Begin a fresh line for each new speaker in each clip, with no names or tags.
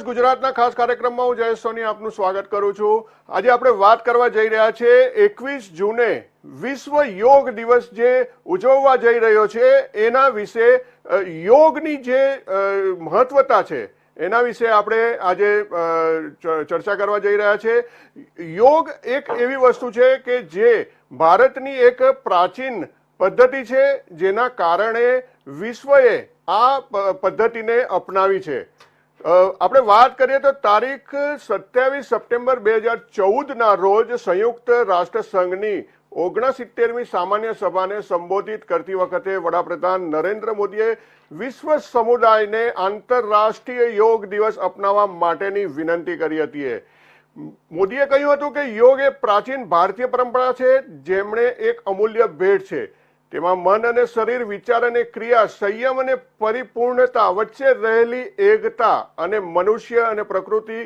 દિવસ ગુજરાતના ખાસ કાર્યક્રમમાં હું જયેશ સોની આપનું સ્વાગત કરું છું. આજે આપણે વાત કરવા જઈ રહ્યા છે એકવીસ જૂને વિશ્વ યોગ દિવસ જે ઉજવવા જઈ રહ્યો છે, એના વિશે યોગની જે મહત્વતા છે, એના વિશે આપણે આજે ચર્ચા કરવા જઈ રહ્યા છે. યોગ એક એવી વસ્તુ છે કે જે ભારતની એક પ્રાચીન પદ્ધતિ છે, જેના કારણે વિશ્વએ આ પદ્ધતિને અપનાવી છે. આપણે વાત કરીએ તો તારીખ સત્યાવીસ સપ્ટેમ્બર બે હજાર ચૌદના રોજ સંયુક્ત રાષ્ટ્ર સંઘની ઓગણસિત્તેરમી સામાન્ય સભાને સંબોધિત કરતી વખતે વડાપ્રધાન નરેન્દ્ર મોદીએ વિશ્વ સમુદાયને આંતરરાષ્ટ્રીય યોગ દિવસ અપનાવવા માટેની વિનંતી કરી હતી. મોદીએ કહ્યું હતું કે યોગ એ પ્રાચીન ભારતીય પરંપરા છે, જેમણે એક અમૂલ્ય ભેટ છે. તેમાં મન અને શરીર વિચાર અને ક્રિયા, સંયમ અને પરિપૂર્ણતા વચ્ચે રહેલી એકતા અને મનુષ્ય અને પ્રકૃતિ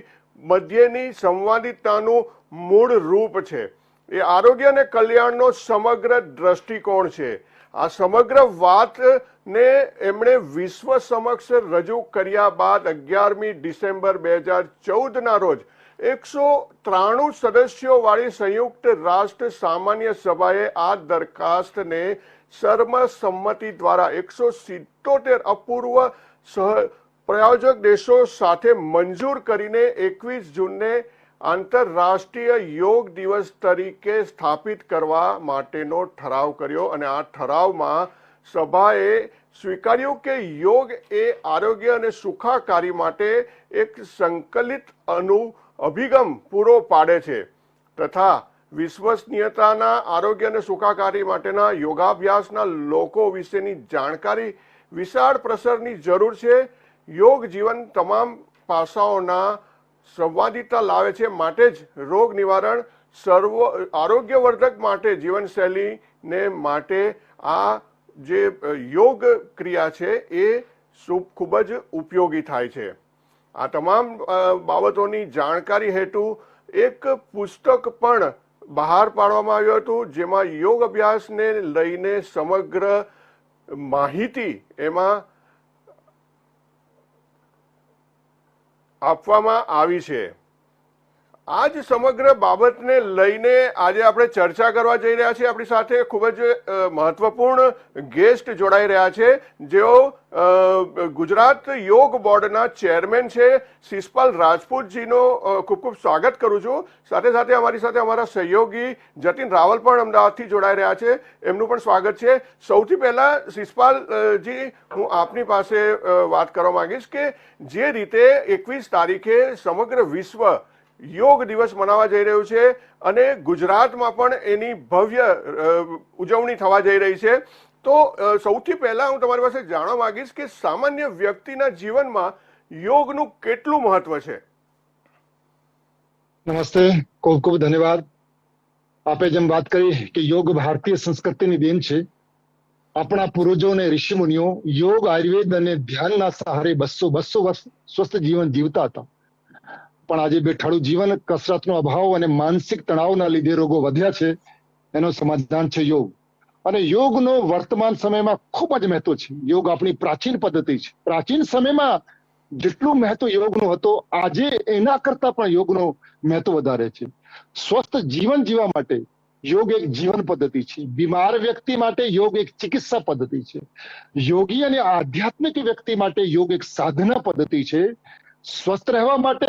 મધ્યની સંવાદિતાનું મૂળ રૂપ છે. એ આરોગ્ય અને કલ્યાણનો સમગ્ર દ્રષ્ટિકોણ છે. આ સમગ્ર વાતને એમણે વિશ્વ સમક્ષ રજૂ કર્યા બાદ અગિયારમી ડિસેમ્બર બે હજાર ચૌદના રોજ એકસો ત્રાણું સદસ્યોવાળી સંયુક્ત રાષ્ટ્ર સામાન્ય સભાએ આ દરખાસ્તને સર્વસંમતિ દ્વારા એકસો સિત્તોતેર અપૂર્વ સહ પ્રાયોજક દેશો સાથે મંજૂર કરીને એકવીસ જૂનને આંતરરાષ્ટ્રીય યોગ દિવસ તરીકે સ્થાપિત કરવા માટેનો ઠરાવ કર્યો અને આ ઠરાવમાં સભાએ સ્વીકાર્યું કે યોગ એ આરોગ્ય અને સુખાકારી માટે એક સંકલિત અનુ અભિગમ પૂરો પાડે છે તથા વિશ્વસનીયતાના, આરોગ્ય અને સુખાકારી માટેના યોગાભ્યાસના લોકો વિશેની જાણકારી, વિશાળ પ્રસરની જરૂર છે. યોગ જીવન તમામ પાસાઓના સંવાદિતા લાવે છે. માટે જ રોગ નિવારણ સર્વ, આરોગ્યવર્ધક માટે જીવનશૈલીને માટે આ જે યોગ ક્રિયા છે એ ખૂબ જ ઉપયોગી થાય છે. આ તમામ બાબતોની જાણકારી હેતુ એક પુસ્તક પણ બહાર પાડવામાં આવ્યું હતું જેમાં યોગ અભ્યાસને લઈને સમગ્ર માહિતી એમાં આપવામાં આવી છે. આ જ સમગ્ર બાબતને લઈને આજે આપણે ચર્ચા કરવા જઈ રહ્યા છીએ. આપણી સાથે ખૂબ જ મહત્વપૂર્ણ ગેસ્ટ જોડાઈ રહ્યા છે. જેઓ ગુજરાત યોગ બોર્ડના ચેરમેન છે. શિષપાલ રાજપૂતજીનો ખૂબ ખૂબ સ્વાગત કરું છું. સાથે સાથે અમારી સાથે અમારા સહયોગી જતીન રાવલ પણ અમદાવાદથી જોડાઈ રહ્યા છે. એમનું પણ સ્વાગત છે. સૌથી પહેલાં શિષપાલજી હું આપની પાસે વાત કરવા માંગીશ કે જે રીતે એકવીસ તારીખે સમગ્ર વિશ્વ યોગ દિવસ મનાવવા જઈ રહ્યું છે અને ગુજરાતમાં પણ એની ભવ્ય ઉજવણી થવા જઈ રહી છે. તો સૌથી પહેલા હું તમારી પાસે જાણવા માંગીશ કે સામાન્ય વ્યક્તિના જીવનમાં યોગનું કેટલું મહત્વ છે?
નમસ્તે. ખૂબ ખૂબ ધન્યવાદ. આપે જેમ વાત કરી કે યોગ ભારતીય સંસ્કૃતિની દેન છે. આપણા પૂર્વજો અને ઋષિમુનિઓ યોગ આયુર્વેદ અને ધ્યાનના સહારે બસો બસો વર્ષ સ્વસ્થ જીવન જીવતા હતા. પણ આજે બેઠાડું જીવન કસરતનો અભાવ અને માનસિક તણાવના લીધે રોગો વધ્યા છે, એનું સમાધાન છે યોગ. અને યોગનો વર્તમાન સમયમાં ખૂબ જ મહત્વ છે. યોગ આપણી પ્રાચીન પદ્ધતિ છે. પ્રાચીન સમયમાં જેટલું મહત્વ યોગનું હતો, આજે એના કરતા પણ યોગનું મહત્વ વધારે છે. સ્વસ્થ જીવન જીવવા માટે યોગ એક જીવન પદ્ધતિ છે. બીમાર વ્યક્તિ માટે યોગ એક ચિકિત્સા પદ્ધતિ છે. યોગી અને આધ્યાત્મિક વ્યક્તિ માટે યોગ એક સાધના પદ્ધતિ છે. સ્વસ્થ રહેવા માટે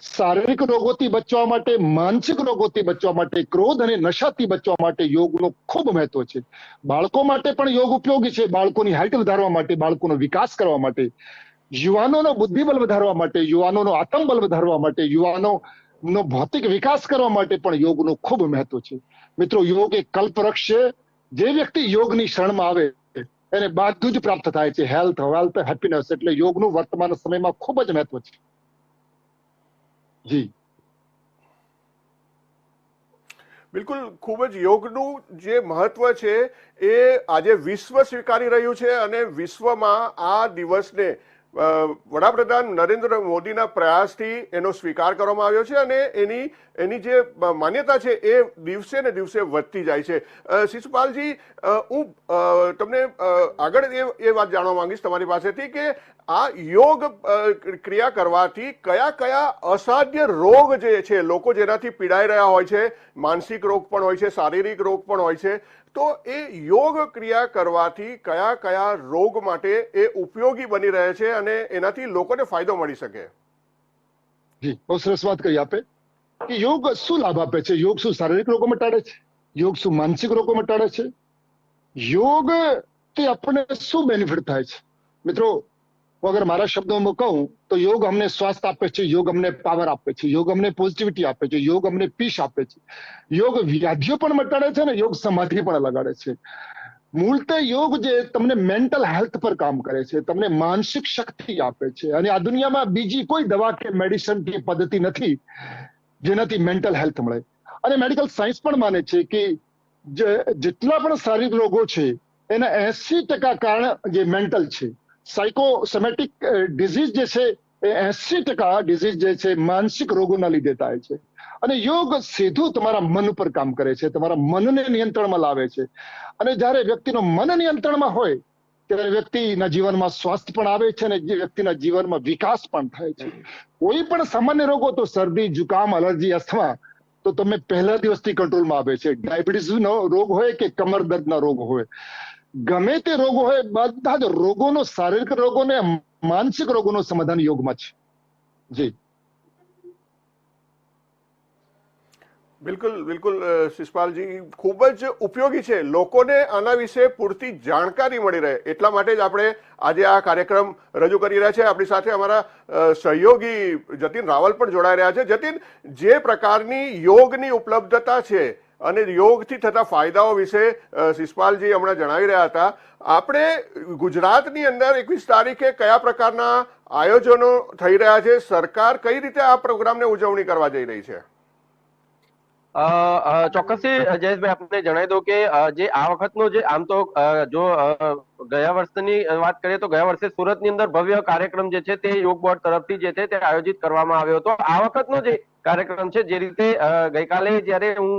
શારીરિક રોગોથી બચવા માટે, માનસિક રોગોથી બચવા માટે, ક્રોધ અને નશાથી બચવા માટે યોગનો ખૂબ મહત્વ છે. બાળકો માટે પણ યોગ ઉપયોગી છે. બાળકોની હાઇટ વધારવા માટે, બાળકોનો વિકાસ કરવા માટે, યુવાનોનો બુદ્ધિબળ વધારવા માટે, યુવાનોનો આત્મબળ વધારવા માટે યુવાનો નો ભૌતિક વિકાસ કરવા માટે પણ યોગનો ખૂબ મહત્વ છે. મિત્રો, યોગ એક કલ્પવૃક્ષ છે. જે વ્યક્તિ યોગની શરણમાં આવે, એને બધું જ પ્રાપ્ત થાય છે. હેલ્થ વેલ્થ હેપીનેસ એટલે યોગનું વર્તમાન સમયમાં ખૂબ જ મહત્વ છે. જી.
બિલકુલ, ખૂબ જ યોગનું જે મહત્વ છે એ આજે વિશ્વ સ્વીકારી રહ્યું છે અને વિશ્વમાં આ દિવસને વડાપ્રધાન નરેન્દ્ર મોદીના પ્રયાસથી એનો સ્વીકાર કરવામાં આવ્યો છે અને એની એની જે માન્યતા છે એ દિવસે ને દિવસે વધતી જાય છે. શિશુપાલજી હું તમને આગળ એ એ વાત જાણવા માંગીશ તમારી પાસેથી કે આ યોગ ક્રિયા કરવાથી કયા કયા અસાધ્ય રોગ જે છે, લોકો જેનાથી પીડાઈ રહ્યા હોય છે, માનસિક રોગ પણ હોય છે, શારીરિક રોગ પણ હોય છે તો એ યોગ ક્રિયા કરવાથી કયા કયા રોગ માટે એ ઉપયોગી બની રહે છે અને એનાથી લોકોને ફાયદો મળી શકે?
જી, બહુ સરસ વાત કરી આપે. કે યોગ શું લાભ આપે છે? યોગ શું શારીરિક રોગો મટાડે છે? યોગ શું માનસિક રોગો મટાડે છે? યોગ તે આપણને શું બેનિફિટ થાય છે? મિત્રો હું અગર મારા શબ્દોમાં કહું તો યોગ અમને સ્વાસ્થ્ય આપે છે યોગ અમને પાવર આપે છે યોગ અમને પોઝિટિવિટી આપે છે યોગ અમને પીસ આપે છે યોગ વ્યાધિઓ પણ મટાડે છે ને યોગ સમાધિ પણ લગાડે છે મૂળતે યોગ જે તમને મેન્ટલ હેલ્થ પર કામ કરે છે તમને માનસિક શક્તિ આપે છે અને આ દુનિયામાં બીજી કોઈ દવા કે મેડિસિન કે પદ્ધતિ નથી જેનાથી મેન્ટલ હેલ્થ મળે અને મેડિકલ સાયન્સ પણ માને છે કે જેટલા પણ શારીરિક રોગો છે એના એસી ટકા કારણ જે મેન્ટલ છે સાયકોસોમેટિક ડિઝીઝ જે છે, એ એસી ટકા ડિઝીઝ જે છે, માનસિક રોગોના લીધે થાય છે. અને યોગ સીધું તમારા મન ઉપર કામ કરે છે. તમારા મનને નિયંત્રણમાં લાવે છે. અને જ્યારે વ્યક્તિનો મન નિયંત્રણમાં હોય, ત્યારે વ્યક્તિના જીવનમાં સ્વાસ્થ્ય પણ આવે છે અને વ્યક્તિના જીવનમાં વિકાસ પણ થાય છે. કોઈ પણ સામાન્ય રોગો તો શરદી, જુકામ, એલર્જી, અસ્થમા, તો તમે પહેલા દિવસથી કંટ્રોલમાં આવે છે. ડાયાબિટીસનો રોગ હોય કે કમર દર્દના રોગ હોય. ગમે તે રોગો હોય, બધા જ રોગોનો શારીરિક રોગો ને માનસિક રોગોનું સમાધાન યોગમાં છે. જી.
બિલકુલ બિલકુલ શિષપાલજી, ખૂબ જ ઉપયોગી છે. લોકોને આના વિશે પૂરતી જાણકારી મળી રહે. એટલા માટે જ આપણે આજે આ કાર્યક્રમ રજૂ કરી રહ્યા છે. આપણી સાથે અમારા સહયોગી જતીન રાવલ પણ જોડાઈ રહ્યા છે. જતીન, જે પ્રકારની યોગની ઉપલબ્ધતા છે અને યોગથી થતા ફાયદાઓ વિશે શિષપાલજી હમણાં જણાવી રહ્યા હતા. આપણે ગુજરાતની અંદર એકવીસ તારીખે કયા પ્રકારના આયોજનો થઈ રહ્યા છે? સરકાર કઈ રીતે આ પ્રોગ્રામને ઉજવણી કરવા જઈ રહી છે?
ચોક્કસથી જયેશભાઈ આપણે જણાવી દઉં કે જે આ વખતનો જે, આમ તો જો ગયા વર્ષની વાત કરીએ તો ગયા વર્ષે સુરતની અંદર ભવ્ય કાર્યક્રમ જે છે તે યોગ બોર્ડ તરફથી જે છે તે આયોજિત કરવામાં આવ્યો હતો. આ વખતનો જે કાર્યક્રમ છે જે રીતે ગઈકાલે જ્યારે હું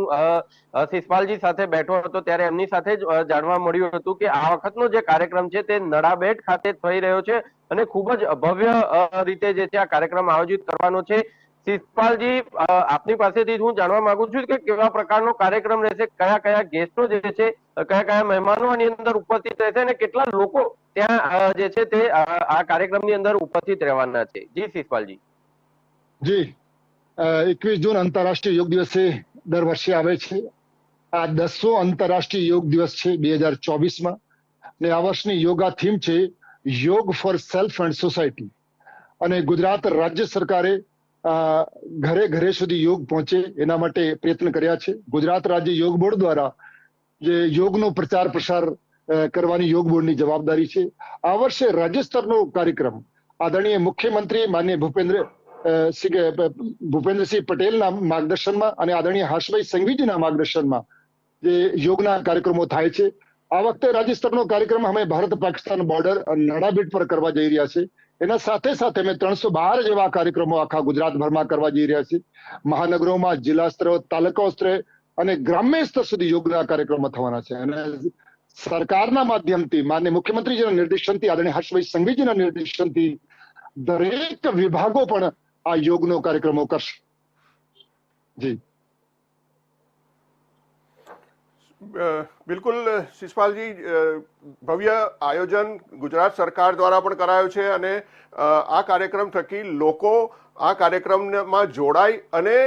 શિષપાલજી સાથે બેઠો હતો ત્યારે એમની સાથે જ જાણવા મળ્યું હતું કે આ વખતનો જે કાર્યક્રમ છે તે નડાબેટ ખાતે થઈ રહ્યો છે અને ખૂબ જ ભવ્ય રીતે જે છે આ કાર્યક્રમ આયોજિત કરવાનો છે. શિષપાલજી આપની પાસેથી હું જાણવા માંગુ છું કે કેવા પ્રકારનો કાર્યક્રમ રહેશે, કયા કયા ગેસ્ટો જે છે કયા કયા મહેમાનો આની અંદર ઉપસ્થિત રહેશે અને કેટલા લોકો ત્યાં જે છે તે આ કાર્યક્રમની અંદર ઉપસ્થિત રહેવાના છે. જી શિષપાલજી
જી. એકવીસ જૂન આંતરરાષ્ટ્રીય યોગ દિવસે દર વર્ષે આવે છે. આ દસો આંતરરાષ્ટ્રીય યોગ દિવસ છે બે હજાર ચોવીસમાં. અને આ વર્ષની યોગા થીમ છે યોગ ફોર સેલ્ફ એન્ડ સોસાયટી. અને ગુજરાત રાજ્ય સરકારે ઘરે ઘરે સુધી યોગ પહોંચે એના માટે પ્રયત્ન કર્યા છે. ગુજરાત રાજ્ય યોગ બોર્ડ દ્વારા જે યોગનો પ્રચાર પ્રસાર કરવાની યોગ બોર્ડની જવાબદારી છે. આ વર્ષે રાજ્ય સ્તરનો કાર્યક્રમ આદરણીય મુખ્યમંત્રી માન્ય ભૂપેન્દ્ર ભૂપેન્દ્રસિંહ પટેલના માર્ગદર્શનમાં અને આદરણીય હર્ષભાઈ સંઘવીજીના માર્ગદર્શનમાં જે યોગના કાર્યક્રમો થાય છે. આ વખતે રાજ્ય કાર્યક્રમ અમે ભારત પાકિસ્તાન બોર્ડર નાડાબીટ પર કરવા જઈ રહ્યા છે એના સાથે સાથે અમે ત્રણસો બાર જેવા કાર્યક્રમો આખા ગુજરાતભરમાં કરવા જઈ રહ્યા છીએ. મહાનગરોમાં જિલ્લા સ્તરે તાલુકા સ્તરે અને ગ્રામ્ય સ્તર સુધી યોગના કાર્યક્રમો થવાના છે. અને સરકારના માધ્યમથી માન્ય મુખ્યમંત્રીજીના નિર્દેશનથી, આદરણીય હર્ષભાઈ સંઘવીજીના નિર્દેશનથી દરેક વિભાગો પણ આ યોગનો કાર્યક્રમો કરશે જી.
બિલકુલ શિષપાલજી ભવ્ય આયોજન ગુજરાત સરકાર દ્વારા પણ કરાયું છે અને આ કાર્યક્રમ થકી લોકો આ કાર્યક્રમમાં જોડાય અને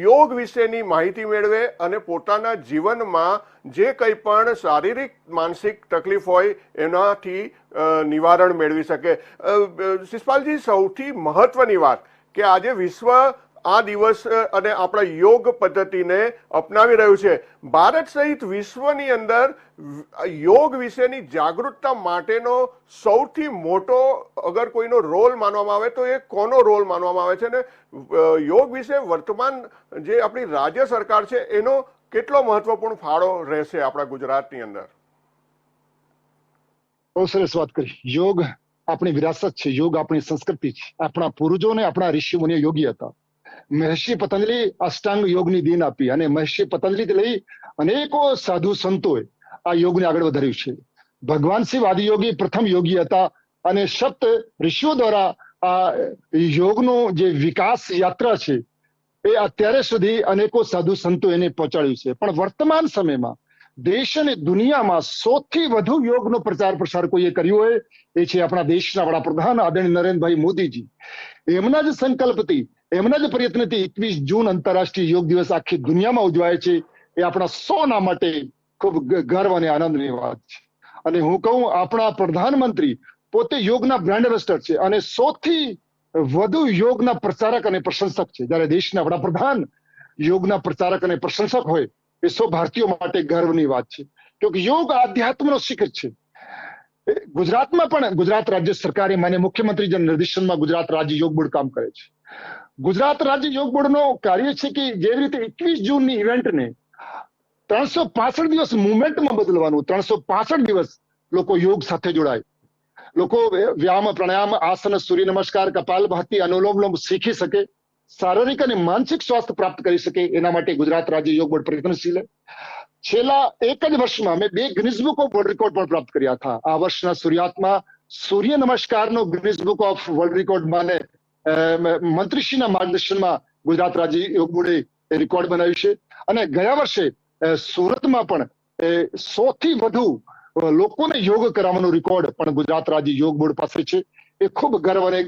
યોગ વિશેની માહિતી મેળવે અને પોતાના જીવનમાં જે કંઈ પણ શારીરિક, માનસિક તકલીફ હોય એનાથી નિવારણ મેળવી શકે. શિષપાલજી સૌથી મહત્વની વાત કે આજે વિશ્વ આ દિવસ અને આપણા યોગ પદ્ધતિને અપનાવી રહ્યું છે. ભારત સહિત વિશ્વની અંદર યોગ વિશેની જાગૃતતા માટેનો સૌથી મોટો, અગર કોઈનો રોલ માનવામાં આવે તો એ કોનો રોલ માનવામાં આવે છે અને યોગ વિશે વર્તમાન જે આપણી રાજ્ય સરકાર છે એનો કેટલો મહત્વપૂર્ણ ફાળો રહેશે આપણા ગુજરાતની અંદર?
બહુ સરસ વાત કરી. યોગ આપણી વિરાસત છે, યોગ આપણી સંસ્કૃતિ છે. આપણા પૂર્વજો ને આપણા ઋષિ યોગી હતા. મહર્ષિ પતંજલિ અષ્ટાંગ યોગની દીન આપી અને મહર્ષિ પતંજલિથી લઈ અનેકો સાધુ સંતોએ આ યોગને આગળ વધાર્યું છે. ભગવાન શિવ આદિયોગી પ્રથમ યોગી હતા અને સપ્ત ઋષિઓ દ્વારા આ યોગનો જે વિકાસ યાત્રા છે, એ અત્યારે સુધી અનેકો સાધુ સંતો એને પહોંચાડ્યું છે. પણ વર્તમાન સમયમાં દેશ અને દુનિયામાં સૌથી વધુ યોગનો પ્રચાર પ્રસાર કોઈએ કર્યો હોય, એ છે આપણા દેશના વડાપ્રધાન આદરણીય નરેન્દ્રભાઈ મોદીજી. એમના જ સંકલ્પથી એમના જ પ્રયત્નથી એકવીસ જૂન આંતરરાષ્ટ્રીય યોગ દિવસ આખી દુનિયામાં ઉજવાય છે, એ આપણા સૌના માટે ખૂબ ગર્વ અને આનંદની વાત છે. અને હું કહું, આપણા પ્રધાનમંત્રી પોતે યોગના બ્રાન્ડ એમ્બેસેડર છે અને સૌથી વધુ યોગના પ્રચારક અને પ્રશંસક છે. જ્યારે દેશના વડાપ્રધાન યોગના પ્રચારક અને પ્રશંસક હોય સૌ ભારતીયો માટે ગર્વની વાત છે. કે યોગ આધ્યાત્મનો શિખર છે. ગુજરાતમાં પણ ગુજરાત રાજ્ય સરકારે માન્ય મુખ્યમંત્રીના નિર્દેશનમાં ગુજરાત રાજ્ય યોગ બોર્ડ કામ કરે છે. ગુજરાત રાજ્ય યોગ બોર્ડનો કાર્ય છે કે જેવી રીતે એકવીસ જૂનની ઇવેન્ટને ત્રણસો પાસઠ દિવસ મુવમેન્ટમાં બદલવાનું, ત્રણસો પાસઠ દિવસ લોકો યોગ સાથે જોડાય. લોકો વ્યાયામ, પ્રાણાયામ, આસન, સૂર્ય નમસ્કાર કપાલભાતિ અનુલોમ વિલોમ શીખી શકે. શારીરિક અને માનસિક સ્વાસ્થ્ય પ્રાપ્ત કરી શકે એના માટે ગુજરાત રાજ્ય યોગ બોર્ડ પ્રયત્નશીલ છેલ્લા એક જ વર્ષમાં મેં બે Guinness book of world record પણ પ્રાપ્ત કર્યા હતા. આ વર્ષના સૂર્યાતમાં સૂર્ય નમસ્કારનો Guinness book of world record માને મંત્રીશ્રીના માર્ગદર્શનમાં ગુજરાત રાજ્ય યોગ બોર્ડે રેકોર્ડ બનાવ્યું છે. અને ગયા વર્ષે સુરતમાં પણ સૌથી વધુ લોકોને યોગ કરાવવાનો રેકોર્ડ પણ ગુજરાત રાજ્ય યોગ બોર્ડ પાસે છે. એ ખૂબ ગર્વ અને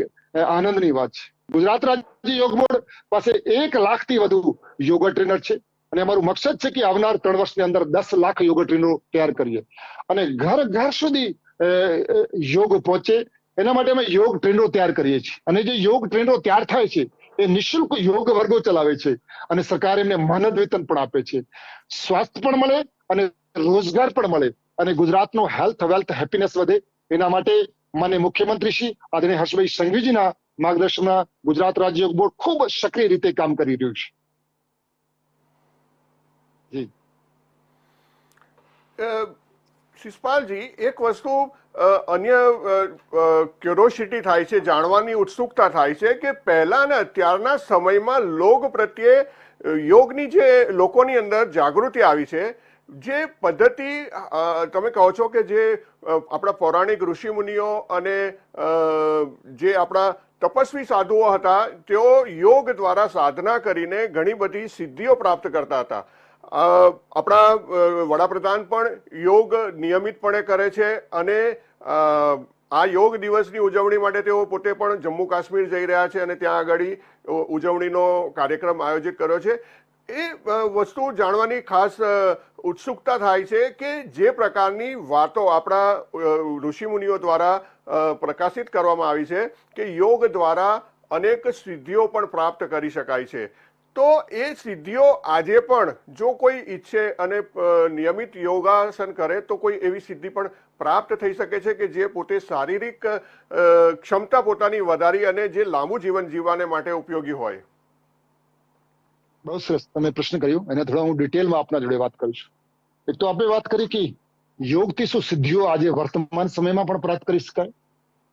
આનંદની વાત છે. ગુજરાત રાજ્ય યોગ બોર્ડ પાસે એક લાખથી વધુ યોગા ટ્રેનર છે. અને અમારું મકસદ છે કે આવનાર ત્રણ વર્ષની અંદર દસ લાખ યોગ ટ્રેનરો તૈયાર કરીએ. અને ઘર ઘર સુધી યોગ પહોંચે, એના માટે અમે યોગ ટ્રેનરો તૈયાર કરીએ છીએ. અને જે યોગ ટ્રેનરો તૈયાર થાય છે, એ નિઃશુલ્ક યોગ વર્ગો ચલાવે છે. અને સરકાર એમને માનદ વેતન પણ આપે છે. સ્વાસ્થ્ય પણ મળે અને રોજગાર પણ મળે. અને ગુજરાતનો હેલ્થ વેલ્થ હેપીનેસ વધે. એના માટે માન્ય મુખ્યમંત્રી શ્રી આદરણીય હર્ષભાઈ સંઘવીજીના માર્ગદર્શનમાં ગુજરાત રાજ્ય બોર્ડ ખૂબ જ સક્રિય રીતે કામ કરી રહ્યું છે.
શિષપાલજી, એક વસ્તુ અન્ય ક્યુરોસિટી થાય છે, જાણવાની ઉત્સુકતા થાય છે કે પહેલા અને અત્યારના સમયમાં લોક પ્રત્યે યોગની જે લોકોની અંદર જાગૃતિ આવી છે, જે પદ્ધતિ તમે કહો છો કે જે આપણા પૌરાણિક ઋષિ મુનિઓ અને જે આપણા તપસ્વી સાધુઓ હતા. તેઓ યોગ દ્વારા સાધના કરીને ઘણી બધી સિદ્ધિઓ પ્રાપ્ત કરતા હતા. આપણા વડાપ્રધાન પણ યોગ નિયમિતપણે કરે છે અને આ યોગ દિવસની ઉજવણી માટે તેઓ પોતે પણ જમ્મુ કાશ્મીર જઈ રહ્યા છે અને ત્યાં આગળ ઉજવણીનો કાર્યક્રમ આયોજિત કર્યો છે. એ વસ્તુ જાણવાની ખાસ ઉત્સુકતા થાય છે કે જે પ્રકારની વાતો આપણા ઋષિમુનિઓ દ્વારા પ્રકાશિત કરવામાં આવી છે કે યોગ દ્વારા અનેક સિદ્ધિઓ પણ પ્રાપ્ત કરી શકાય છે. તો એ સિદ્ધિઓ આજે પણ જો કોઈ ઈચ્છે અને નિયમિત યોગાસન કરે તો કોઈ એવી સિદ્ધિ પણ પ્રાપ્ત થઈ શકે છે કે જે પોતે શારીરિક ક્ષમતા પોતાની વધારી અને જે લાંબુ જીવન જીવવાને માટે ઉપયોગી હોય.
બહુ સરસ તમે પ્રશ્ન કર્યો. એને થોડા હું ડિટેલમાં આપના જોડે વાત કરું છું એક તો આપણે વાત કરી કે યોગથી શું સિદ્ધિઓ આજે વર્તમાન સમયમાં પણ પ્રાપ્ત કરી શકાય?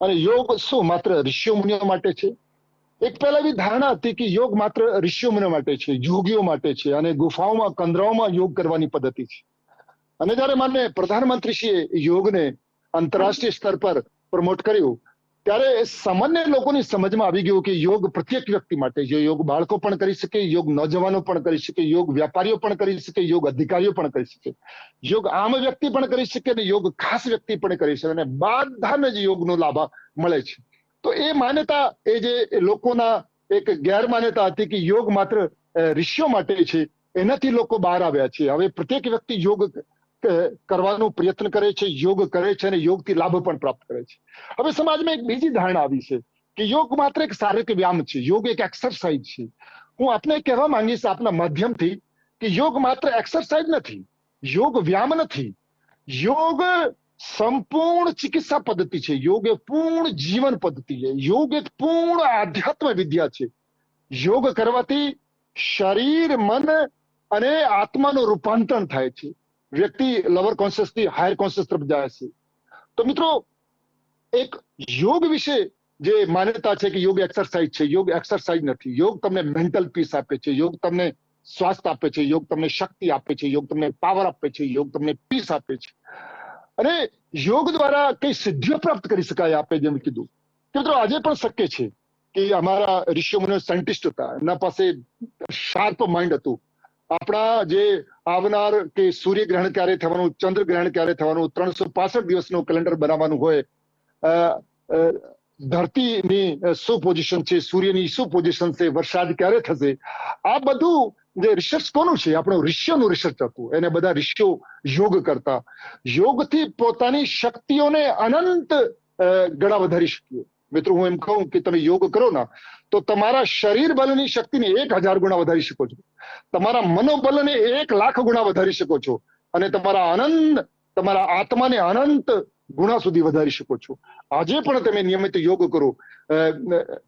અને યોગ શું માત્ર ઋષિઓ મુનિઓ માટે છે? એક પહેલા એવી ધારણા હતી કે યોગ માત્ર ઋષિઓ મુનિઓ માટે છે, યોગીઓ માટે છે, અને ગુફાઓમાં, કંદરાઓમાં યોગ કરવાની પદ્ધતિ છે. અને જ્યારે માન્ય પ્રધાનમંત્રીશ્રીએ યોગને આંતરરાષ્ટ્રીય સ્તર પર પ્રમોટ કર્યું ત્યારે સામાન્ય લોકોની સમજમાં આવી ગયું કે યોગ પ્રત્યેક વ્યક્તિ માટે જે યોગ બાળકો પણ કરી શકે, યોગ નોજવાનો પણ કરી શકે, યોગ વ્યાપારીઓ પણ કરી શકે, યોગ અધિકારીઓ પણ કરી શકે. યોગ આમ વ્યક્તિ પણ કરી શકે અને યોગ ખાસ વ્યક્તિ પણ કરી શકે અને બધાને જ યોગનો લાભ મળે છે. તો એ માન્યતા એ જે લોકોના એક ગેરમાન્યતા હતી કે યોગ માત્ર ઋષિઓ માટે છે. એનાથી લોકો બહાર આવ્યા છે. હવે પ્રત્યેક વ્યક્તિ યોગ કરવાનો પ્રયત્ન કરે છે, યોગ કરે છે અને યોગથી લાભ પણ પ્રાપ્ત કરે છે. હવે સમાજમાં એક બીજી ધારણા આવી છે કે યોગ માત્ર એક શારીરિક વ્યાયામ છે, યોગ એક એક્સરસાઇઝ છે. હું આપને કહેવા માંગીશ આપના માધ્યમથી કે યોગ માત્ર એક્સરસાઇઝ નથી, યોગ વ્યાયામ નથી. યોગ સંપૂર્ણ ચિકિત્સા પદ્ધતિ છે, યોગ એ પૂર્ણ જીવન પદ્ધતિ છે, યોગ એક પૂર્ણ આધ્યાત્મ વિદ્યા છે. યોગ કરવાથી શરીર, મન અને આત્માનું રૂપાંતરણ થાય છે. વ્યક્તિ લવર કોન્શિયસથી હાયર કોન્શિયસ તરફ જાય છે. તો મિત્રો, એક યોગ વિશે જે માન્યતા છે કે યોગ એક્સરસાઇઝ છે, યોગ એક્સરસાઇઝ નથી. યોગ તમને મેન્ટલ પીસ આપે છે, યોગ તમને સ્વાસ્થ્ય આપે છે, યોગ તમને શક્તિ આપે છે, યોગ તમને પાવર આપે છે, યોગ તમને પીસ આપે છે. અને યોગ દ્વારા કઈ સિદ્ધિઓ પ્રાપ્ત કરી શકાય આપે જેમ કીધું. કે મિત્રો, આજે પણ શક્ય છે કે અમારા ઋષિ મુનિઓ સાયન્ટિસ્ટ હતા. એમના પાસે શાર્પ માઇન્ડ હતું. આપણા જે આવનાર કે સૂર્યગ્રહણ ક્યારે થવાનું ચંદ્રગ્રહણ ક્યારે થવાનું, ત્રણસો પાસઠ દિવસનું કેલેન્ડર બનાવવાનું હોય ધરતીની શું પોઝિશન છે, સૂર્યની શું પોઝિશન છે, વરસાદ ક્યારે થશે, આ બધું જે રિસર્ચ કોનું છે? આપણું ઋષિઓનું રિસર્ચ હતું. એને બધા ઋષિઓ યોગ કરતા. યોગથી પોતાની શક્તિઓને અનંત ગળા વધારી શકીએ. મિત્રો, હું એમ કહું કે તમે યોગ કરો ને, તો તમારા શરીર બલની શક્તિને એક હજાર ગુણા વધારી શકો છો. તમારા મનોબલને એક લાખ ગુણા વધારી શકો છો. અને તમારા આનંદ, તમારા આત્માને અનંત ગુણા સુધી વધારી શકો છો. આજે પણ તમે નિયમિત યોગ કરો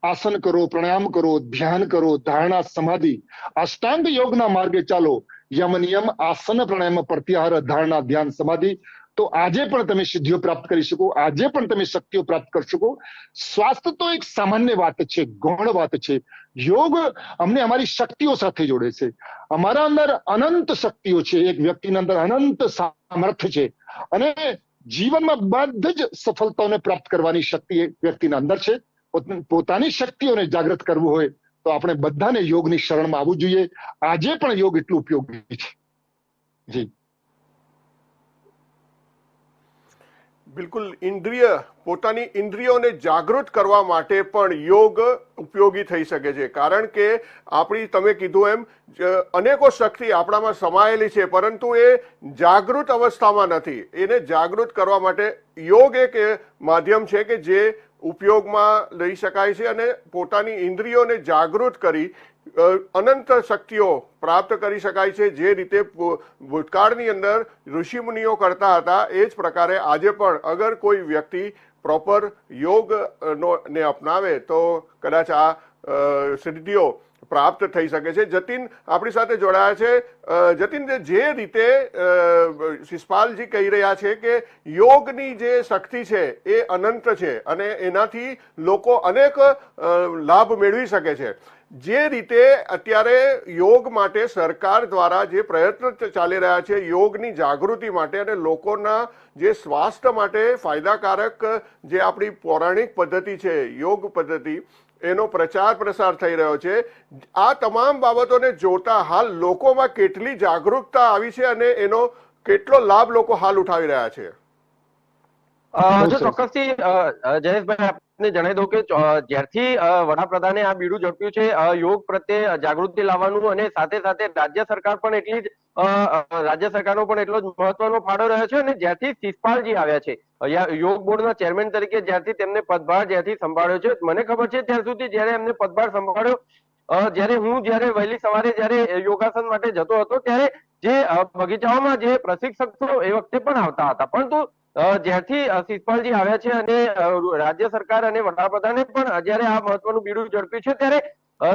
આસન કરો, પ્રાણાયામ કરો, ધ્યાન કરો, ધારણા, સમાધિ, અષ્ટાંગ યોગના માર્ગે ચાલો. યમ નિયમ, આસન પ્રાણાયામ, પ્રત્યાહાર, ધારણા, ધ્યાન, સમાધિ તો આજે પણ તમે સિદ્ધિઓ પ્રાપ્ત કરી શકો, આજે પણ તમે શક્તિઓ પ્રાપ્ત કરી શકો. સ્વાસ્થ્ય તો એક સામાન્ય વાત છે, ગૌણ વાત છે. યોગ અમને અમારી શક્તિઓ સાથે જોડે છે. અમારા અંદર અનંત શક્તિઓ છે, એક વ્યક્તિના અંદર અનંત સામર્થ્ય છે. અને જીવનમાં બધી જ સફળતાઓને પ્રાપ્ત કરવાની શક્તિ એક વ્યક્તિના અંદર છે. પોત- પોતાની શક્તિઓને જાગૃત કરવું હોય તો આપણે બધાને યોગની શરણમાં આવવું જોઈએ. આજે પણ યોગ એટલું ઉપયોગી છે. જી.
બિલકુલ ઇન્દ્રિય, પોતાની ઇન્દ્રિયોને જાગૃત કરવા માટે પણ યોગ ઉપયોગી થઈ શકે છે. કારણ કે આપણી તમે કીધું એમ અનેકો શક્તિ આપણામાં સમાયેલી છે, પરંતુ એ જાગૃત અવસ્થામાં નથી. એને જાગૃત કરવા માટે યોગ એક માધ્યમ છે કે જે ઉપયોગમાં લઈ શકાય છે અને પોતાની ઇન્દ્રિયોને જાગૃત કરી અનંત શક્તિઓ પ્રાપ્ત કરી શકાય છે. જે રીતે ભૂતકાળની અંદર ઋષિમુનિઓ કરતા હતા, એ જ પ્રકારે આજે પણ અગર કોઈ વ્યક્તિ પ્રોપર યોગ નો, ને અપનાવે, તો કદાચ આ સિદ્ધિઓ પ્રાપ્ત થઈ શકે છે. જતીન આપણી સાથે જોડાયા છે. જતીન, જે- રીતે શિષપાલજી કહી રહ્યા છે કે યોગની જે શક્તિ છે, એ અનંત છે અને એનાથી લોકો અનેક લાભ મેળવી શકે છે. જે રીતે અત્યારે યોગ માટે સરકાર દ્વારા જે પ્રયત્ન ચાલી રહ્યા છે યોગની જાગૃતિ માટે અને લોકોના જે સ્વાસ્થ્ય માટે ફાયદાકારક જે આપણી પૌરાણિક પદ્ધતિ છે યોગ પદ્ધતિ એનો પ્રચાર પ્રસાર થઈ રહ્યો છે. આ તમામ બાબતોને જોતા હાલ લોકોમાં કેટલી જાગૃતતા આવી છે અને એનો કેટલો લાભ લોકો હાલ ઉઠાવી રહ્યા છે?
જો ચોક્કસથી જયેશભાઈ આપને જણાવી દઉં કે જ્યારથી વડાપ્રધાને આ બીડું ઝડપ્યું છે યોગ પ્રત્યે જાગૃતિ લાવવાનું અને સાથે સાથે રાજ્ય સરકાર પણ એટલી જ રાજ્ય સરકારનો પણ એટલો જ મહત્વનો ફાળો રહ્યો છે અને જ્યારથી શિષપાલજી આવ્યા છે યોગ બોર્ડના ચેરમેન તરીકે જ્યારથી તેમને પદભાર જ્યારથી સંભાળ્યો છે. મને ખબર છે ત્યાર સુધી જ્યારે એમને પદભાર સંભાળ્યો જ્યારે હું જ્યારે વહેલી સવારે જ્યારે યોગાસન માટે જતો હતો, ત્યારે જે બગીચાઓમાં જે પ્રશિક્ષકો એ વખતે પણ આવતા હતા. પરંતુ અ, જ્યારથી શિષપાલજી આવ્યા છે અને રાજ્ય સરકાર અને વડાપ્રધાને પણ જ્યારે આ મહત્વનું બીડું ઝડપ્યું છે ત્યારે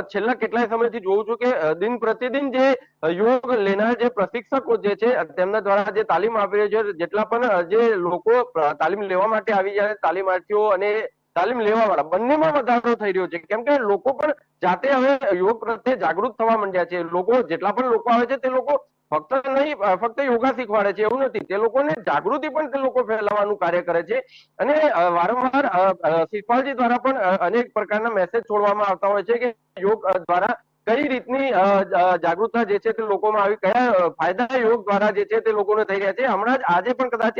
છેલ્લા કેટલાય સમયથી જોઉં છું કે દિન પ્રતિદિન જે યોગ લેનાર જે પ્રશિક્ષકો જે છે તેમના દ્વારા જે તાલીમ આપી રહ્યો છે જેટલા પણ જે લોકો તાલીમ લેવા માટે આવી જાય તાલીમાર્થીઓ અને તાલીમ લેવા વાળા બંનેમાં વધારો થઈ રહ્યો છે. કેમ કે લોકો પણ જાતે હવે યોગ પ્રત્યે જાગૃત થવા માંડ્યા છે. લોકો જેટલા પણ લોકો આવે છે તે લોકો ફક્ત નહીં ફક્ત યોગા શીખવાડે છે એવું નથી. તે લોકોને જાગૃતિ પણ તે લોકો ફેલાવવાનું કાર્ય કરે છે. અને વારંવાર અ, દ્વારા પણ અનેક પ્રકારના મેસેજ છોડવામાં આવતા હોય છે કે યોગ દ્વારા કઈ રીતની જાગૃતતા જે છે તે લોકોમાં આવી કયા ફાયદા યોગ દ્વારા જે છે તે લોકોને થઈ રહ્યા છે. હમણાં જ આજે પણ કદાચ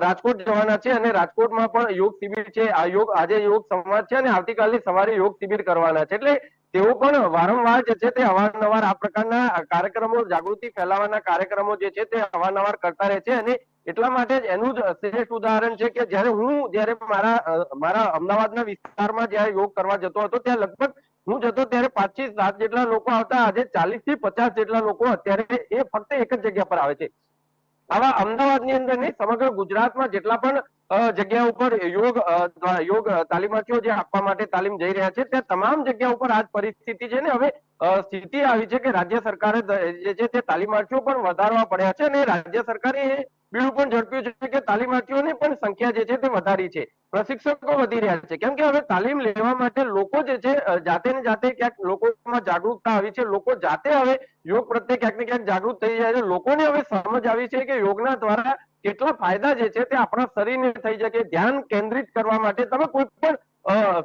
રાજકોટ જવાના છે અને રાજકોટમાં પણ યોગ શિબિર છે. આ યોગ આજે યોગ સંવાદ છે અને આવતીકાલે સવારે યોગ શિબિર કરવાના છે. એટલે તેઓ પણ વારંવાર જે છે તે અવારનવાર આ પ્રકારના કાર્યક્રમો, જાગૃતિ ફેલાવવાના કાર્યક્રમો જે છે તે અવારનવાર કરતા રહે છે અને એટલા માટે જ એનું જ શ્રેષ્ઠ ઉદાહરણ છે કે જ્યારે હું, જ્યારે મારા મારા અમદાવાદના વિસ્તારમાં જ્યારે યોગ કરવા જતો હતો, ત્યાં લગભગ હું જતો ત્યારે પાંચથી સાત જેટલા લોકો આવતા, આજે ચાલીસથી પચાસ જેટલા લોકો અત્યારે એ ફક્ત એક જ જગ્યા પર આવે છે. આવા અમદાવાદની અંદર નહીં, સમગ્ર ગુજરાતમાં જેટલા પણ જગ્યા ઉપર યોગ યોગ તાલીમાર્થીઓ જે આપવા માટે તાલીમ જઈ રહ્યા છે તે તમામ જગ્યા ઉપર આ પરિસ્થિતિ છે ને, હવે સ્થિતિ આવી છે કે રાજ્ય સરકારે જે છે તે તાલીમાર્થીઓ પણ વધારવા પડ્યા છે અને રાજ્ય સરકારે એ બીડું પણ ઝડપ્યું છે કે તાલીમાર્થીઓની પણ સંખ્યા જે છે તે વધારી છે. પ્રશિક્ષકો વધી રહ્યા છે. કેમ કે હવે તાલીમ લેવા માટે લોકો જે છે જાતે ને જાતે ક્યાંક લોકોમાં જાગૃતતા આવી છે, લોકો જાતે હવે યોગ પ્રત્યે ક્યાંક ને ક્યાંક જાગૃત થઈ જાય છે. લોકોને હવે સમજ આવી છે કે યોગના દ્વારા કેટલા ફાયદા જે છે તે આપણા શરીરને થઈ શકે. ધ્યાન કેન્દ્રિત કરવા માટે તમે કોઈ પણ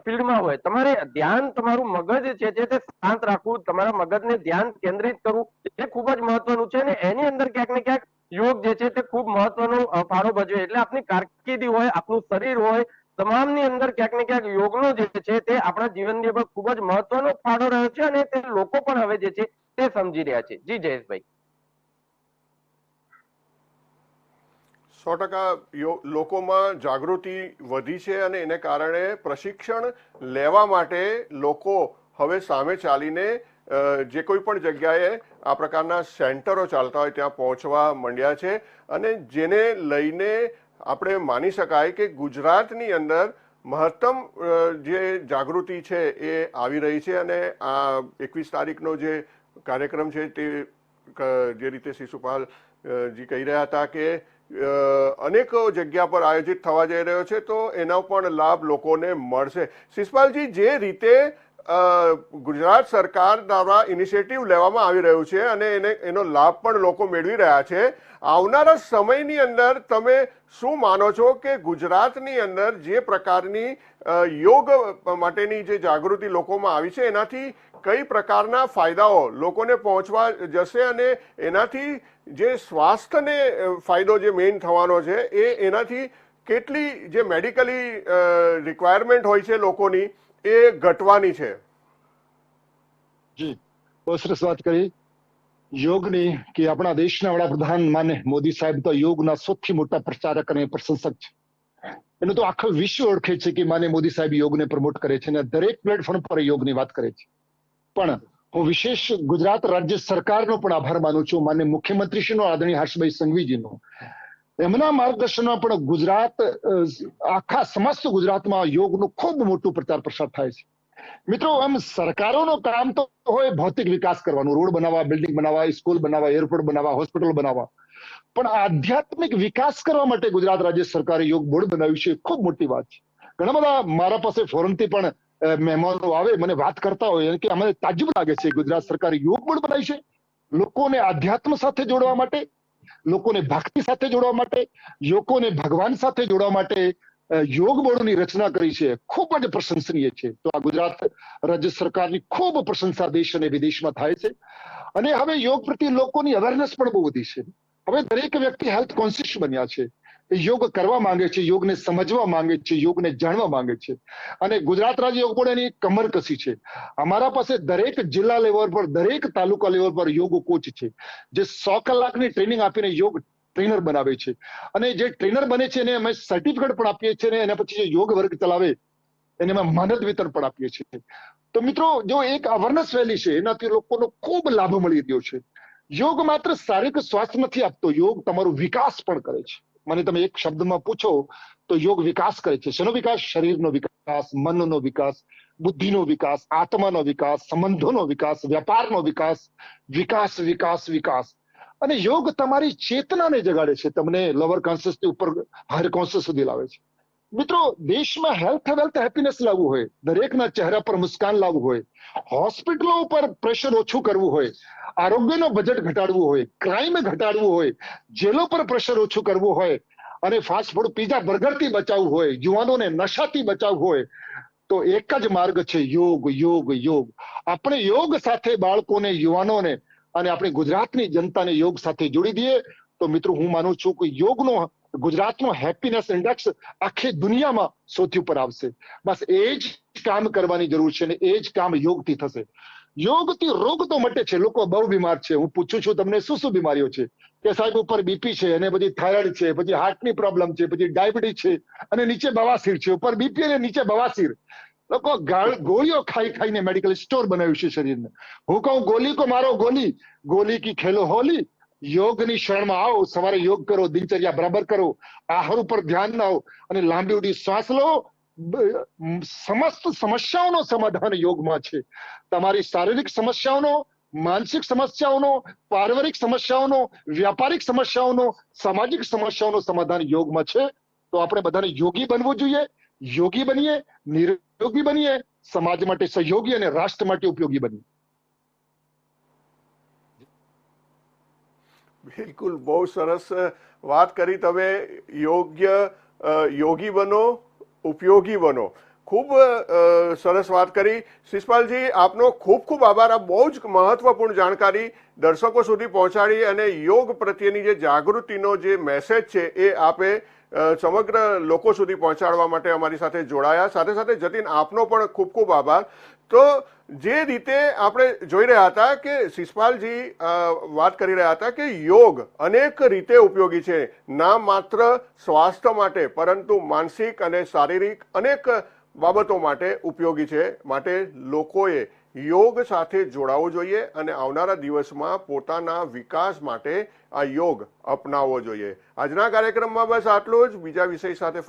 ફિલ્ડમાં હોય, તમારે ધ્યાન તમારું મગજ જે તે શાંત રાખવું, તમારા મગજને ધ્યાન કેન્દ્રિત કરવું, એ ખૂબ જ મહત્વનું છે અને એની અંદર ક્યાંક ને ક્યાંક યોગ જે છે તે ખૂબ મહત્વનો ફાળો ભજવે. એટલે આપની કારકિર્દી હોય આપણું શરીર હોય, તમામની અંદર ક્યાંક ને ક્યાંક યોગનો જે છે તે આપણા જીવનની ઉપર ખૂબ જ મહત્વનો ફાળો રહ્યો છે અને તે લોકો પણ હવે જે છે તે સમજી રહ્યા છે. જી જયેશભાઈ.
સો ટકા લોકોમાં જાગૃતિ વધી છે અને એને કારણે પ્રશિક્ષણ લેવા માટે લોકો હવે સામે ચાલીને જે કોઈ પણ જગ્યાએ આ પ્રકારના સેન્ટરો ચાલતા હોય ત્યાં પહોંચવા માંડ્યા છે અને જેને લઈને આપણે માની શકાય કે ગુજરાતની અંદર મહત્તમ જે જાગૃતિ છે એ આવી રહી છે અને આ એકવીસ તારીખનો જે કાર્યક્રમ છે તે જે રીતે શિશુપાલ અ, જી કહી રહ્યા હતા કે અનેક જગ્યા પર આયોજિત થવા જઈ રહ્યો છે, તો એનો પણ લાભ લોકોને મળશે. શિષપાલજી જે રીતે ગુજરાત સરકાર દ્વારા ઇનિશિયેટિવ લેવામાં આવી રહ્યું છે અને એને, એનો લાભ પણ લોકો મેળવી રહ્યા છે, આવનારા સમયની અંદર તમે શું માનો છો કે ગુજરાતની અંદર જે પ્રકારની યોગ માટેની જે જાગૃતિ લોકોમાં આવી છે, એનાથી કઈ પ્રકારના ફાયદાઓ લોકોને પહોંચવા જશે અને એનાથી જે સ્વાસ્થ્યને ફાયદો જે મેઇન થવાનો છે એ એનાથી કેટલી જે મેડિકલી રિક્વાયરમેન્ટ હોય છે લોકોની એ ઘટવાની છે.
જી, બહુ સરસ વાત કરી. યોગની કે આપણા દેશના વડાપ્રધાન માને મોદી સાહેબ તો યોગના સૌથી મોટા પ્રચારક અને પ્રશંસક છે. એનું તો આખું વિશ્વ ઓળખે છે કે માને મોદી સાહેબ યોગને પ્રમોટ કરે છે અને દરેક પ્લેટફોર્મ પર યોગની વાત કરે છે. પણ હું વિશેષ ગુજરાત રાજ્ય સરકારનો પણ આભાર માનું છું, માન્ય મુખ્યમંત્રીશ્રીનો, આદરણીય હર્ષભાઈ સંઘવીજીનો. એમના માર્ગદર્શનમાં પણ ગુજરાત આખા સમસ્ત ગુજરાતમાં યોગનું ખૂબ મોટું પ્રચાર પ્રસાર થાય છે. મિત્રો આમ સરકારોનો કામ તો હોય ભૌતિક વિકાસ કરવાનું. રોડ બનાવવા, બિલ્ડિંગ બનાવવા, સ્કૂલ બનાવવા, એરપોર્ટ બનાવવા, હોસ્પિટલ બનાવવા. પણ આધ્યાત્મિક વિકાસ કરવા માટે ગુજરાત રાજ્ય સરકારે યોગ બોર્ડ બનાવ્યું છે. ખૂબ મોટી વાત છે. ઘણા બધા મારા પાસે ફોરમથી પણ મહેમાનો આવે, મને વાત કરતા હોય કે અમને તાજુબ લાગે છે, ગુજરાત સરકારે યોગ બોર્ડ બનાવી છે. લોકોને આધ્યાત્મ સાથે જોડવા માટે, લોકોને ભક્તિ સાથે જોડવા માટે, લોકોને ભગવાન સાથે જોડવા માટે યોગ બોર્ડની રચના કરી છે. ખૂબ જ પ્રશંસનીય છે. તો આ ગુજરાત રાજ્ય સરકારની ખૂબ પ્રશંસા દેશ અને વિદેશમાં થાય છે. અને હવે યોગ પ્રત્યે લોકોની અવેરનેસ પણ બહુ વધી છે. હવે દરેક વ્યક્તિ હેલ્થ કોન્શિયસ બન્યા છે. યોગ કરવા માંગે છે, યોગને સમજવા માંગે છે, યોગને જાણવા માંગે છે. અને ગુજરાત રાજ્ય યોગ બોર્ડ એની કમર કસી છે. અમારા પાસે દરેક જિલ્લા લેવલ પર, દરેક તાલુકા લેવલ પર યોગ કોચ છે. જે સો કલાકની ટ્રેનિંગ આપીને યોગ ટ્રેનર બનાવે છે. અને જે ટ્રેનર બને છે એને અમે સર્ટિફિકેટ પણ આપીએ છીએ અને એના પછી જે યોગ વર્ગ ચલાવે, એને અમે માનદ વિતરણ પણ આપીએ છીએ. તો મિત્રો, જો એક અવેરનેસ વેલી છે, એનાથી લોકોનો ખૂબ લાભ મળી રહ્યો છે. યોગ માત્ર શારીરિક સ્વાસ્થ્ય નથી આપતો, યોગ તમારો વિકાસ પણ કરે છે. મને તમે એક શબ્દમાં પૂછો તો યોગ વિકાસ કરે છે. શેનો વિકાસ? શરીરનો વિકાસ, મનનો વિકાસ, બુદ્ધિનો વિકાસ, આત્માનો વિકાસ, સંબંધોનો વિકાસ વેપારનો વિકાસ વિકાસ વિકાસ વિકાસ. અને યોગ તમારી ચેતનાને જગાડે છે. તમને લોઅર કોન્શિયસ ઉપર હાયર કોન્શિયસ સુધી લાવે છે. મિત્રો, દેશમાં હેલ્થ વેલ્થ હેપીનેસ લાવવું હોય. દરેકના ચહેરા પર મુસ્કાન લાવવું હોય. હોસ્પિટલો ઉપર પ્રેશર ઓછું કરવું હોય. આરોગ્યનો બજેટ ઘટાડવું હોય. ક્રાઇમ ઘટાડવું હોય. જેલો પર પ્રેશર ઓછું કરવું હોય. અને ફાસ્ટ ફૂડ પીઝા બર્ગરથી બચાવવું હોય. યુવાનોને નશાથી બચાવવું હોય. તો એક જ માર્ગ છે યોગ યોગ યોગ. આપણે યોગ સાથે બાળકોને, યુવાનોને અને આપણી ગુજરાતની જનતાને યોગ સાથે જોડી દઈએ. તો મિત્રો, હું માનું છું કે યોગનો ગુજરાતનો હેપીનેસ ઇન્ડેક્સ આખી દુનિયામાં સૌથી ઉપર આવશે. બસ એ જ કામ કરવાની જરૂર છે અને એ જ કામ યોગથી થશે. યોગથી રોગ તો મટે છે, લોકો બહુ બીમાર છે. હું પૂછું છું તમને શું શું બીમારીઓ છે? કે સાહેબ ઉપર બીપી છે, અને પછી થાઇરોઇડ છે, પછી હાર્ટની પ્રોબ્લેમ છે, પછી ડાયાબિટીસ છે, અને નીચે બવાસીર છે. ઉપર બીપી અને નીચે બવાસીર. લોકો ગોળીઓ ખાઈ ખાઈને મેડિકલ સ્ટોર બનાવ્યું છે શરીરને. હું કહું, ગોલી કો મારો ગોલી. ગોલી કી ખેલો હોલી યોગની શરણમાં આવો, સવારે યોગ કરો, દિનચર્યા બરાબર કરો, આહાર ઉપર ધ્યાન આવો અને લાંબી ઉડી શ્વાસ લો. સમસ્ત સમસ્યાઓનો સમાધાન યોગમાં છે. તમારી શારીરિક સમસ્યાઓનો, માનસિક સમસ્યાઓનો, પારિવારિક સમસ્યાઓનો, વ્યાપારિક સમસ્યાઓનો, સામાજિક સમસ્યાઓનો સમાધાન યોગમાં છે. તો આપણે બધાને યોગી બનવું જોઈએ. યોગી બનીએ, નિરોગી બનીએ, સમાજ માટે સહયોગી અને રાષ્ટ્ર માટે ઉપયોગી બનીએ.
બિલકુલ, બહુ સરસ વાત કરી તમે. યોગ્ય યોગી બનો, ઉપયોગી બનો. ખૂબ સરસ વાત કરી. શિષપાલજી, આપનો ખૂબ ખૂબ આભાર. આ બહુ જ મહત્વપૂર્ણ જાણકારી દર્શકો સુધી પહોંચાડી અને યોગ પ્રત્યેની જે જાગૃતિનો જે મેસેજ છે એ આપે સમગ્ર લોકો સુધી પહોંચાડવા માટે અમારી સાથે જોડાયા. સાથે સાથે જતીન, આપનો પણ ખૂબ ખૂબ આભાર. તો જે રીતે આપણે જોઈ રહ્યા હતા કે શિષપાલજી વાત કરી રહ્યા હતા કે યોગ અનેક રીતે ઉપયોગી છે. ના માત્ર સ્વાસ્થ્ય માટે, પરંતુ માનસિક અને શારીરિક અનેક બાબતો માટે ઉપયોગી છે. માટે લોકોએ યોગ સાથે જોડાવવું જોઈએ અને આવનારા દિવસમાં પોતાના વિકાસ માટે આ યોગ અપનાવવો જોઈએ. આજના કાર્યક્રમમાં બસ આટલું જ. બીજા વિષય સાથે